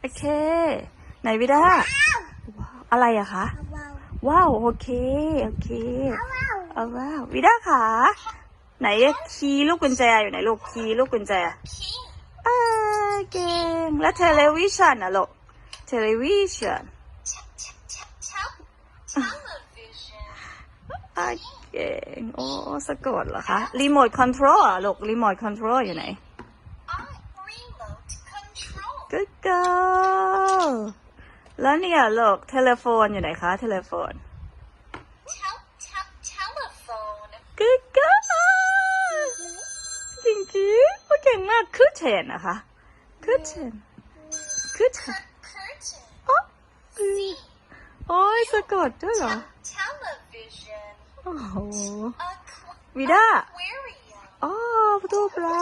โอเค ไหนวิด้าว้าวอะไรอะคะ ว้าว โอเค โอเคเอาว้าววิด้าขาไหนคีย์ลูกกุญแจอยู่ไหนลูกคีย์ลูกกุญแจเออเก่งแล้วเทเลวิชันอะลูกเทเลวิชัน television อะเก่งโอ้สะกดเหรอคะรีโมทคอนโทรลอะลูกรีโมทคอนโทรลอยู่ไหน I remote control Good girl แล้วเนี่ยลูกเทเลโฟนอยู่ไหนคะเทเลโฟน tel tel telephone Good girl จริงจริงๆว่าเก่งมากคือเทนนะคะคือเทนคือเทน curtain อ๋ออืมโอ้ยสะกดด้วยเหรอ television โอ้โห aqu- Vida. aquarium อ๋อประตูปลา